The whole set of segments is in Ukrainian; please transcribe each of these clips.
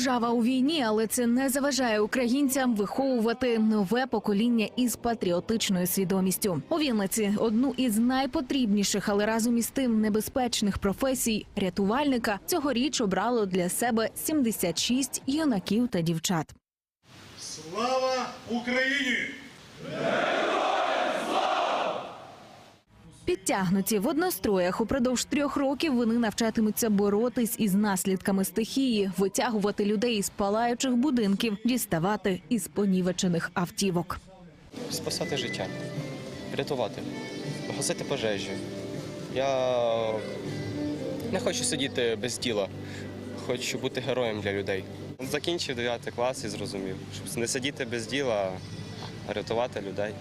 Держава у війні, але це не заважає українцям виховувати нове покоління із патріотичною свідомістю. У Вінниці одну із найпотрібніших, але разом із тим небезпечних професій рятувальника цьогоріч обрало для себе 76 юнаків та дівчат. Слава Україні! Підтягнуті в одностроях упродовж трьох років вони навчатимуться боротись із наслідками стихії, витягувати людей із палаючих будинків, діставати із понівечених автівок. спасати життя, рятувати, гасити пожежі. Я не хочу сидіти без діла, хочу бути героєм для людей. Закінчив 9 клас і зрозумів, щоб не сидіти без діла, а рятувати людей.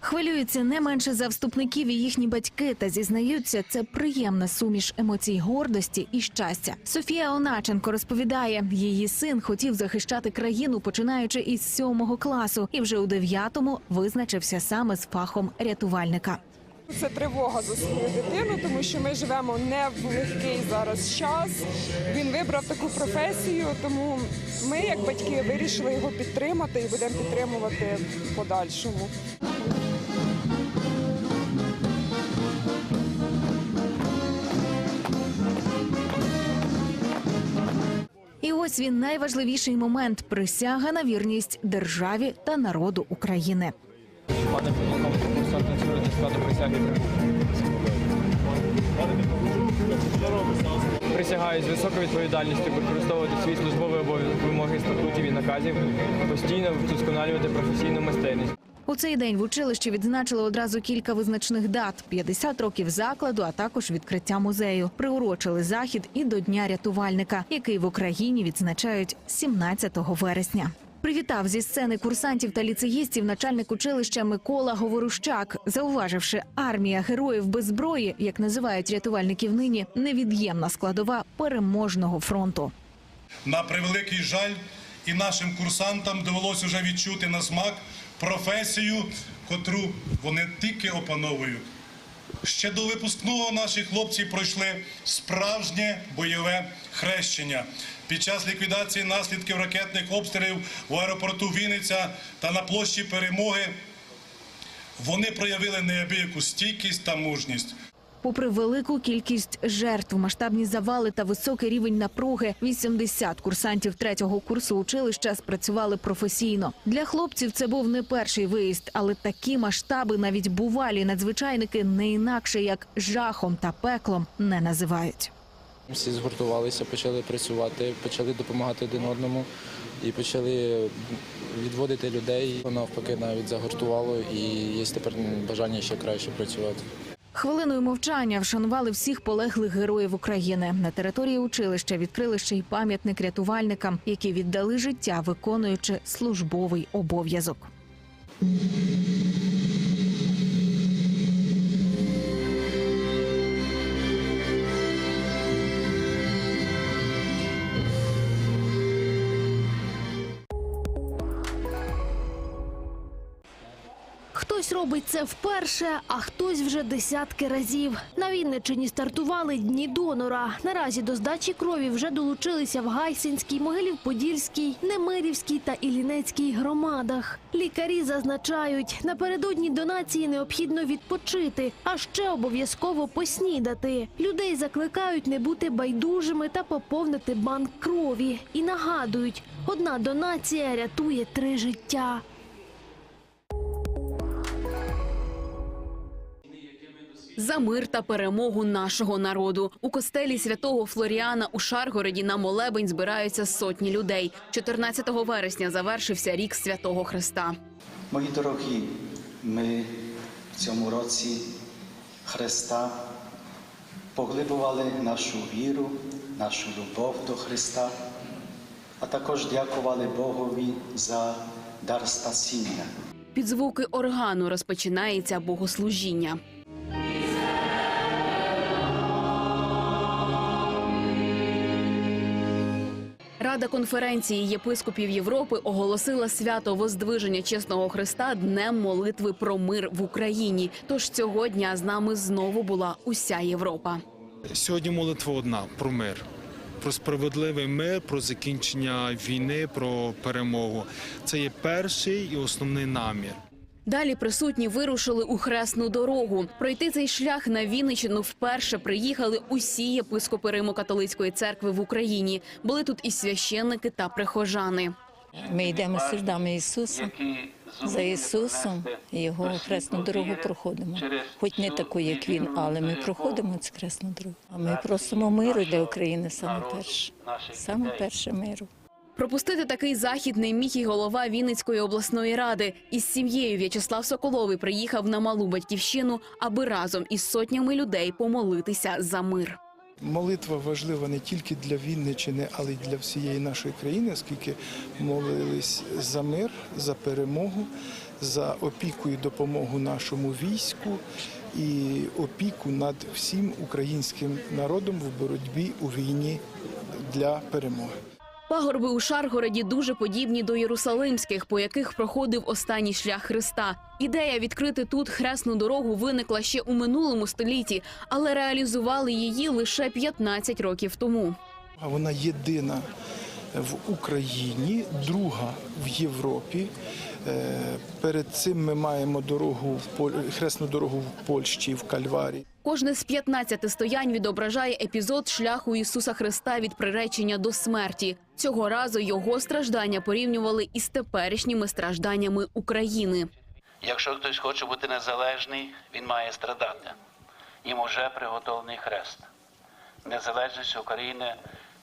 Хвилюються не менше за вступників і їхні батьки та зізнаються, це приємна суміш емоцій гордості і щастя. Софія Оначенко розповідає, її син хотів захищати країну, починаючи із сьомого класу, і вже у дев'ятому визначився саме з фахом рятувальника. Це тривога за свою дитину, тому що ми живемо не в легкий зараз час. Він вибрав таку професію, тому ми, як батьки, вирішили його підтримати і будемо підтримувати в подальшому. Він найважливіший момент присяга на вірність державі та народу України. Пане складу присяги. Присягаю з високою відповідальністю використовувати свій службовий обов'язок вимоги статутів і наказів, постійно вдосконалювати професійну майстерність. У цей день в училищі відзначили одразу кілька визначних дат: 50 років закладу, а також відкриття музею. Приурочили захід і до Дня рятувальника, який в Україні відзначають 17 вересня. Привітав зі сцени курсантів та ліцеїстів начальник училища Микола Говорущак, зауваживши, армія героїв без зброї, як називають рятувальників нині, невід'ємна складова переможного фронту. На превеликий жаль, і нашим курсантам довелося вже відчути на смак професію, котру вони тільки опановують. Ще до випускного наші хлопці пройшли справжнє бойове хрещення. Під час ліквідації наслідків ракетних обстрілів в аеропорту Вінниця та на площі Перемоги вони проявили неабияку стійкість та мужність. Попри велику кількість жертв, масштабні завали та високий рівень напруги, 80 курсантів третього курсу училища спрацювали професійно. Для хлопців це був не перший виїзд, але такі масштаби навіть бувалі надзвичайники не інакше як жахом та пеклом не називають. Всі згуртувалися, почали працювати, почали допомагати один одному і почали відводити людей. Навпаки, навіть загуртувало і є тепер бажання ще краще працювати. Хвилиною мовчання вшанували всіх полеглих героїв України. На території училища відкрили ще й пам'ятник рятувальникам, які віддали життя, виконуючи службовий обов'язок. Робить це вперше, а хтось вже десятки разів. На Вінниччині стартували дні донора. Наразі до здачі крові вже долучилися в Гайсинській, Могилів-Подільській, Немирівській та Іллінецькій громадах. Лікарі зазначають, напередодні донації необхідно відпочити, а ще обов'язково поснідати. Людей закликають не бути байдужими та поповнити банк крові. І нагадують, одна донація рятує три життя. За мир та перемогу нашого народу. У костелі святого Флоріана у Шаргороді на молебень збираються сотні людей. 14 вересня завершився рік святого Христа. Мої дорогі, ми в цьому році Христа поглибували нашу віру, нашу любов до Христа, а також дякували Богові за дар спасіння. Під звуки органу розпочинається богослужіння. Рада конференції єпископів Європи оголосила свято Воздвиження чесного Христа днем молитви про мир в Україні. Тож цього дня з нами знову була уся Європа. Сьогодні молитва одна про мир. про справедливий мир, про закінчення війни, про перемогу. Це є перший і основний намір. Далі присутні вирушили у хресну дорогу. Пройти цей шлях на Вінниччину вперше приїхали усі єпископи Римо-католицької церкви в Україні. Були тут і священники та прихожани. Ми йдемо слідами Ісуса. За Ісусом Його хресну дорогу проходимо. Хоч не таку, як Він, але ми проходимо цю хресну дорогу. А ми просимо миру для України саме перше. Саме перше миру. Пропустити такий захід не міг і голова Вінницької обласної ради. Із сім'єю В'ячеслав Соколовий приїхав на малу батьківщину, аби разом із сотнями людей помолитися за мир. Молитва важлива не тільки для Вінничини, але й для всієї нашої країни, оскільки молились за мир, за перемогу, за опіку і допомогу нашому війську і опіку над всім українським народом в боротьбі у війні для перемоги. Пагорби у Шаргороді дуже подібні до єрусалимських, по яких проходив останній шлях Христа. Ідея відкрити тут хресну дорогу виникла ще у минулому столітті, але реалізували її лише 15 років тому. Вона єдина в Україні, друга в Європі. Е, Перед цим ми маємо дорогу в хресну дорогу в Польщі, в Кальварі. Кожне з 15 стоянь відображає епізод шляху Ісуса Христа від приречення до смерті. Цього разу його страждання порівнювали із теперішніми стражданнями України. Якщо хтось хоче бути незалежний, він має страдати. Їм уже приготовлений хрест. Незалежність України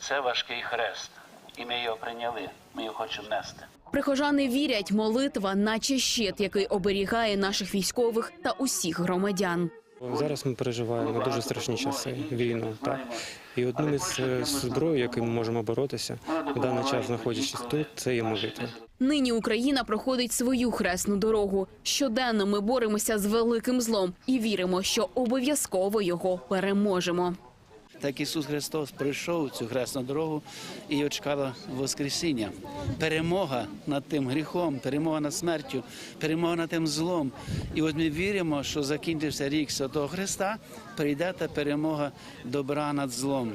це важкий хрест, і ми його прийняли. Ми його хочемо нести. Прихожани вірять, молитва, наче щит, який оберігає наших військових та усіх громадян. Зараз ми переживаємо дуже страшні часи, війну. Так? І одним із е, зброї, яким ми можемо боротися в даний час, знаходячись тут, це є молитва. Нині Україна проходить свою хресну дорогу. Щоденно ми боремося з великим злом і віримо, що обов'язково його переможемо. Так Ісус Христос прийшов цю хресну дорогу і чекала Воскресіння. Перемога над тим гріхом, перемога над смертю, перемога над тим злом. І от ми віримо, що закінчився рік Святого Христа, прийде та перемога добра над злом.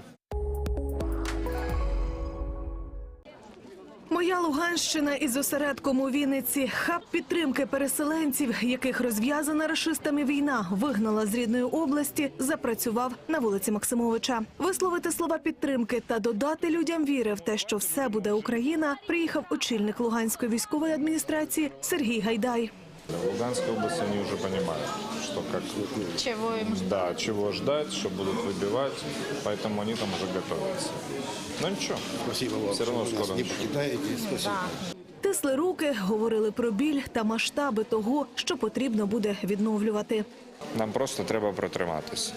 Луганщина із осередком у Вінниці. Хаб підтримки переселенців, яких розв'язана рашистами війна, вигнала з рідної області, запрацював на вулиці Максимовича. Висловити слова підтримки та додати людям віри в те, що все буде Україна, приїхав очільник Луганської військової адміністрації Сергій Гайдай. В Луганской области они уже понимают, что как чего им да, чего ждать, что будут выбивать, поэтому они там уже готовятся. Но ничего, спасибо вам, все равно скоро не покидаете, спасибо. Тисли руки, говорили про біль та масштаби того, що потрібно буде відновлювати. Нам просто треба протриматися.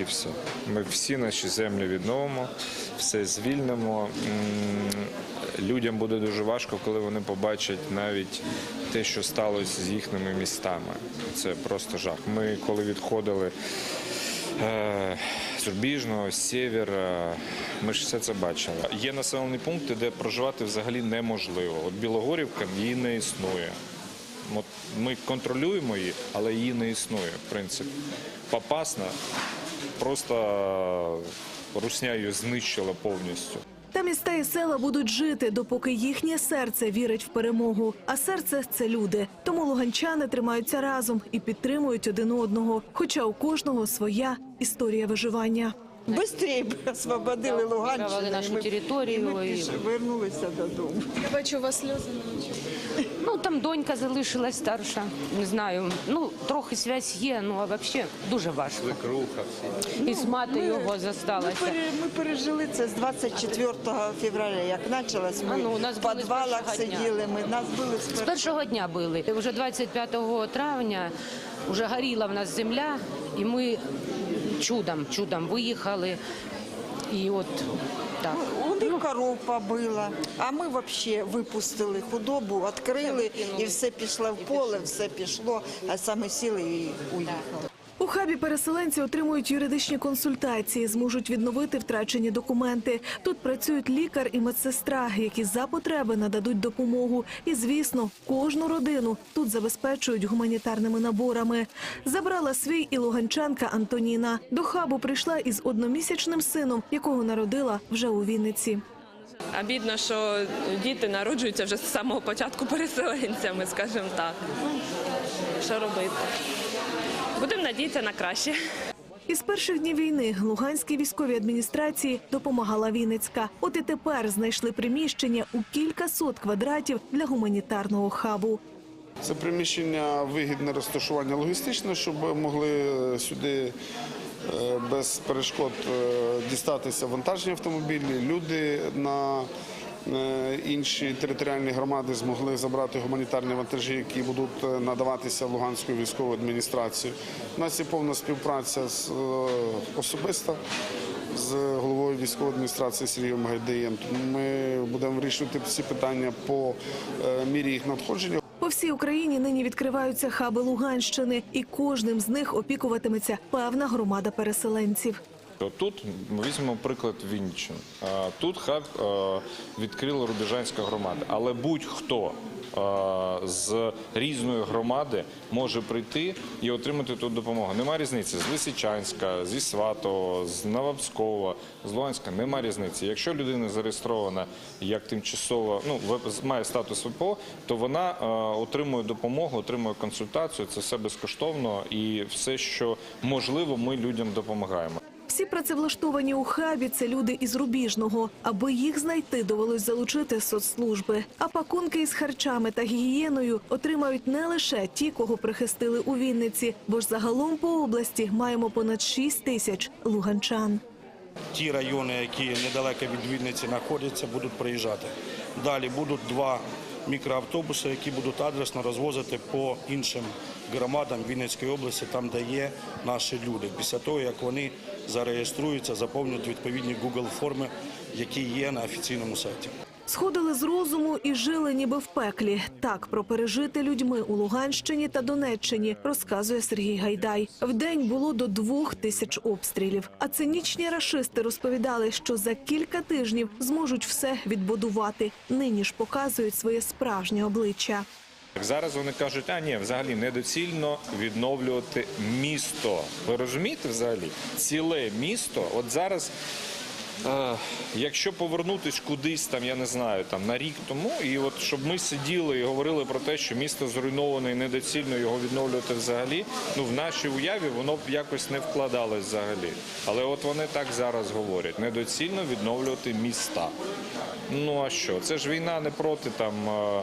І все. Ми всі наші землі відновимо, все звільнимо. Людям буде дуже важко, коли вони побачать навіть те, що сталося з їхніми містами. Це просто жах. Ми коли відходили е, з Сєвєра, ми ж все це бачили. Є населені пункти, де проживати взагалі неможливо. От Білогорівка її не існує. Ми контролюємо її, але її не існує, в принципі. Попасна просто русня її знищила повністю. Та міста і села будуть жити, допоки їхнє серце вірить в перемогу. А серце це люди. Тому луганчани тримаються разом і підтримують один одного. Хоча у кожного своя історія виживання. Быстрее б освободили Луганщину. нашу територію. І ми піш- вернулися додому. Я бачу у вас сльози на очах. Ну там донька залишилась старша. Не знаю. Ну трохи зв'язь є. Ну а взагалі дуже важко. І з мати його Ми, зосталася. пере- ми пережили це з 24 февраля, як почалось. Ми А ну, нас в були з підвалах першого дня. сиділи, ми, нас били з З першого. першого дня били. Вже 25 травня вже горіла в нас земля, і ми чудом, чудом виїхали. І от так. У них коров побила, а ми взагалі випустили худобу, відкрили, і все пішло в поле, все пішло, а саме сіли і уїхали. Хабі переселенці отримують юридичні консультації, зможуть відновити втрачені документи. Тут працюють лікар і медсестра, які за потреби нададуть допомогу. І, звісно, кожну родину тут забезпечують гуманітарними наборами. Забрала свій і луганчанка Антоніна. До хабу прийшла із одномісячним сином, якого народила вже у Вінниці. Обідно, що діти народжуються вже з самого початку переселенцями, скажімо так. Що робити? Будемо надіятися на краще. Із перших днів війни Луганській військовій адміністрації допомагала Вінницька. От і тепер знайшли приміщення у кілька сот квадратів для гуманітарного хабу. Це приміщення вигідне розташування логістичне, щоб могли сюди е, без перешкод е, дістатися вантажні автомобілі. Люди на е, інші територіальні громади змогли забрати гуманітарні вантажі, які будуть е, надаватися Луганською військовою адміністрацією. У нас є повна співпраця з е, особиста з головою військової адміністрації Сергієм Гайдаєм. Ми будемо вирішувати всі питання по е, мірі їх надходження. По всій Україні нині відкриваються хаби Луганщини, і кожним з них опікуватиметься певна громада переселенців. Тут ми візьмемо приклад Вінниччини. Е, Тут хаб відкрила Рубіжанська громада, але будь-хто з різної громади може прийти і отримати тут допомогу. Нема різниці з Лисичанська, зі Сватого, з Новопскова, з Луганська. Нема різниці. Якщо людина зареєстрована як тимчасово, ну має статус ВПО, то вона отримує допомогу, отримує консультацію. Це все безкоштовно і все, що можливо, ми людям допомагаємо. Всі працевлаштовані у хабі це люди із Рубіжного. Аби їх знайти, довелось залучити соцслужби. А пакунки із харчами та гігієною отримають не лише ті, кого прихистили у Вінниці, бо ж загалом по області маємо понад 6 тисяч луганчан. ті райони, які недалеко від Вінниці знаходяться, будуть приїжджати. Далі будуть два мікроавтобуси, які будуть адресно розвозити по іншим громадам Вінницької області, там, де є наші люди. Після того, як вони зареєструються, заповнять відповідні Google форми, які є на офіційному сайті. Сходили з розуму і жили ніби в пеклі. Так про пережити людьми у Луганщині та Донеччині розказує Сергій Гайдай. Вдень було до двох тисяч обстрілів. А цинічні рашисти розповідали, що за кілька тижнів зможуть все відбудувати. Нині ж показують своє справжнє обличчя. Зараз вони кажуть, а ні, взагалі недоцільно відновлювати місто. Ви розумієте взагалі? Ціле місто. От зараз, якщо повернутись кудись там, я не знаю, там на рік тому, і от щоб ми сиділи і говорили про те, що місто зруйноване і недоцільно його відновлювати взагалі, ну в нашій уяві воно б якось не вкладалось взагалі. Але от вони так зараз говорять: недоцільно відновлювати міста. Ну а що? Це ж війна не проти там е,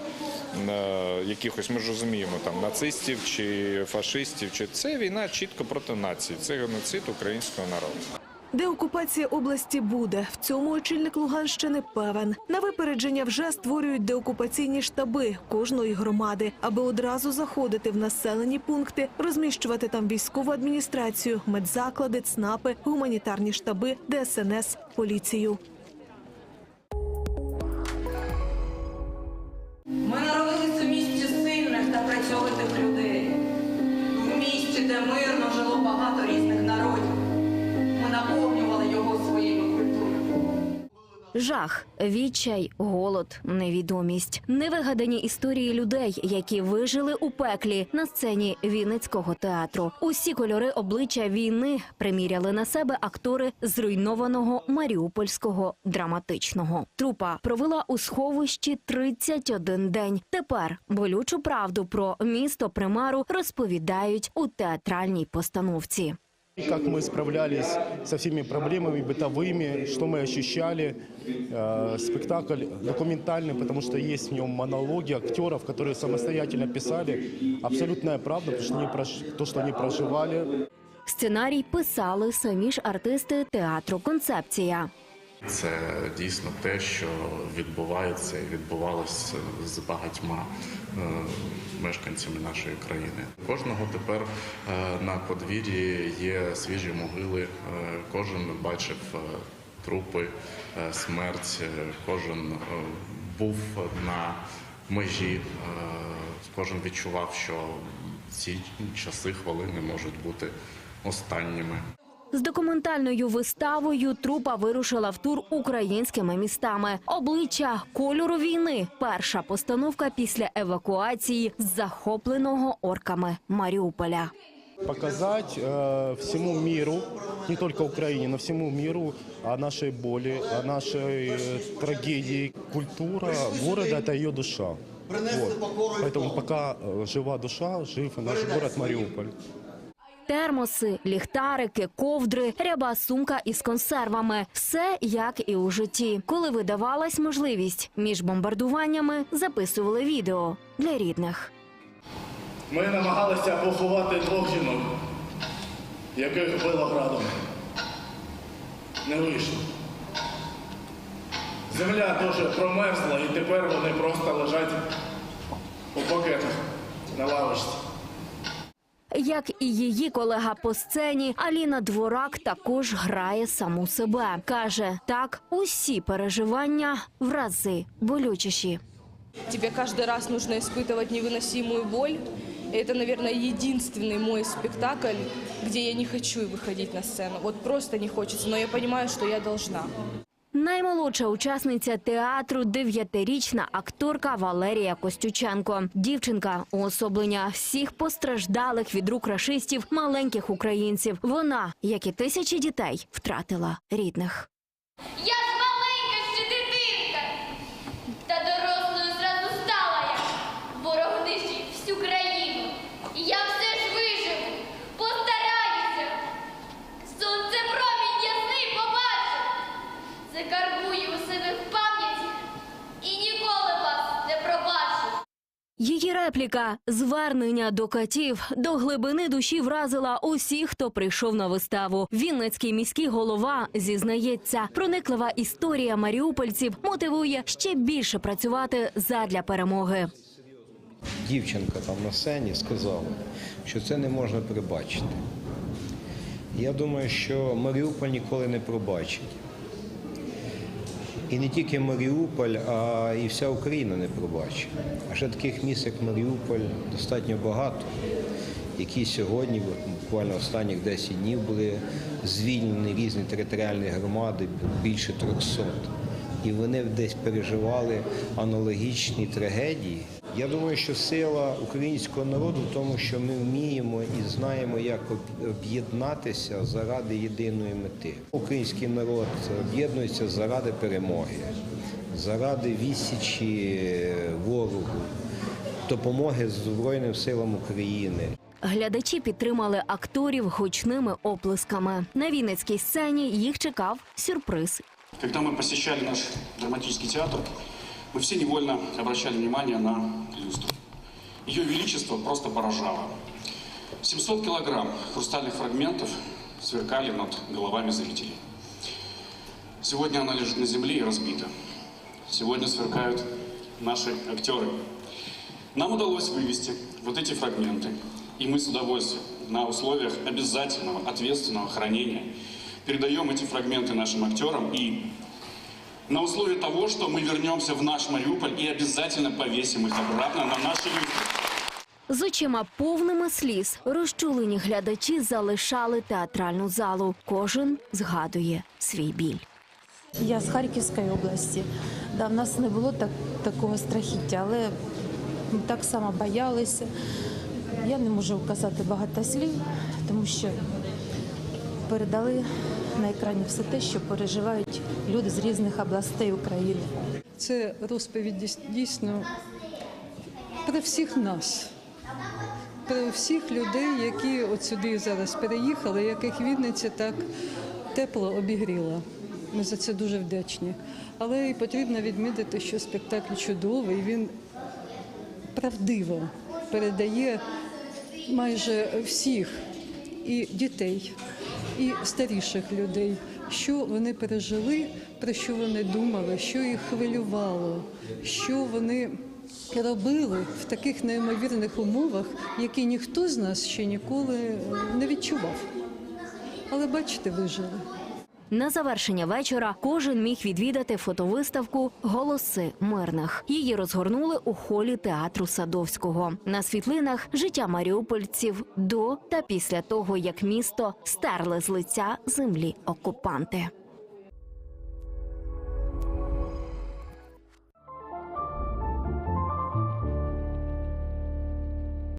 е, якихось, ми ж розуміємо, там нацистів чи фашистів. Чи це війна чітко проти нації. Це геноцид українського народу. Деокупація області буде. В цьому очільник Луганщини певен. На випередження вже створюють деокупаційні штаби кожної громади, аби одразу заходити в населені пункти, розміщувати там військову адміністрацію, медзаклади, ЦНАПи, гуманітарні штаби, ДСНС, поліцію. Жах, відчай, голод, невідомість, невигадані історії людей, які вижили у пеклі на сцені Вінницького театру. Усі кольори обличчя війни приміряли на себе актори зруйнованого маріупольського драматичного. Трупа провела у сховищі 31 день. Тепер болючу правду про місто Примару розповідають у театральній постановці. Как мы справлялись со всеми проблемами бытовыми, что мы ощущали. Э, Спектакль документальный, потому что есть в нем монологи актеров, которые самостоятельно писали. Абсолютная правда, потому что они прош- то, что они проживали. Сценарій писали самі ж артисти театру Концепція. Це дійсно те, що відбувається і відбувалося з багатьма е, мешканцями нашої країни. Кожного тепер е, на подвір'ї є свіжі могили. е, Кожен бачив трупи, смерть, кожен був на межі, кожен відчував, що ці часи, хвилини можуть бути останніми. З документальною виставою трупа вирушила в тур українськими містами. Обличчя кольору війни. Перша постановка після евакуації з захопленого орками Маріуполя. Показать э, всему миру, не только Украине, но всему миру о нашей боли, о нашей э, трагедии. Культура города – это ее душа. Вот. Поэтому пока э, жива душа, жив и наш город Мариуполь. Термоси, ліхтарики, ковдри, ряба сумка із консервами. Все як і у житті. Коли видавалась можливість між бомбардуваннями, записували відео для рідних. Ми намагалися поховати двох жінок, яких било градом. Не вийшло. Земля дуже промерзла і тепер вони просто лежать у пакетах на лавочці. Як і її колега по сцені, Аліна Дворак також грає саму себе. Каже, так усі переживання в рази болючіші. Тебе каждый раз нужно испытывать невыносимую боль. И это, наверное, единственный мой спектакль, где я не хочу выходить на сцену. Вот просто не хочется, но я понимаю, что я должна. Наймолодша учасниця театру дев'ятирічна акторка Валерія Костюченко. Дівчинка уособлення всіх постраждалих від рук рашистів маленьких українців. Вона, як і тисячі дітей, втратила рідних. Я з маленька ще дитинка, та дорослою зразу стала я. Ворог нищить всю країну. І я все ж виживу, постараюся. Сонце промінь ясний побачу. Закарбую у себе в пам'яті і ніколи вас не пробачу. Її репліка звернення до катів до глибини душі вразила усіх, хто прийшов на виставу. Вінницький міський голова зізнається, прониклива історія маріупольців мотивує ще більше працювати задля перемоги. дівчинка там на сцені сказала, що це не можна перебачити. Я думаю, що Маріуполь ніколи не пробачить. І не тільки Маріуполь, а і вся Україна не пробачить. А ще таких міст, як Маріуполь, достатньо багато, які сьогодні, буквально останніх 10 днів, були звільнені різні територіальні громади, більше 300. І вони десь переживали аналогічні трагедії. Я думаю, що сила українського народу в тому, що ми вміємо і знаємо, як об'єднатися заради єдиної мети. Український народ об'єднується заради перемоги, заради відсічі ворогу, допомоги Збройним силам України. Глядачі підтримали акторів гучними оплесками. На Вінницькій сцені їх чекав сюрприз Когда мы посещали наш драматический театр, мы все невольно обращали внимание на люстру. Ее величество просто поражало. 700 килограмм хрустальных фрагментов сверкали над головами зрителей. Сегодня она лежит на земле и разбита. Сегодня сверкают наши актеры. Нам удалось вывести вот эти фрагменты, и мы с удовольствием на условиях обязательного ответственного хранения передаем эти фрагменты нашим актерам и на условии того, что мы вернемся в наш Мариуполь и обязательно повесим их обратно на наши люстры. З очима повними сліз розчулені глядачі залишали театральну залу. Кожен згадує свій біль. Я з Харківської області. Да, в нас не було так, такого страхіття, але ми так само боялися. Я не можу вказати багато слів, тому що передали на екрані все те, що переживають люди з різних областей України. Це розповідь дійсно про всіх нас, про всіх людей, які от сюди зараз переїхали, яких Вінниця так тепло обігріла. Ми за це дуже вдячні. Але і потрібно відмітити, що спектакль чудовий, він правдиво передає майже всіх і дітей, і старіших людей, що вони пережили, про що вони думали, що їх хвилювало, що вони робили в таких неймовірних умовах, які ніхто з нас ще ніколи не відчував. Але бачите, вижили. На завершення вечора кожен міг відвідати фотовиставку Голоси мирних. Її розгорнули у холі театру Садовського. На світлинах життя маріупольців до та після того, як місто стерли з лиця землі окупанти.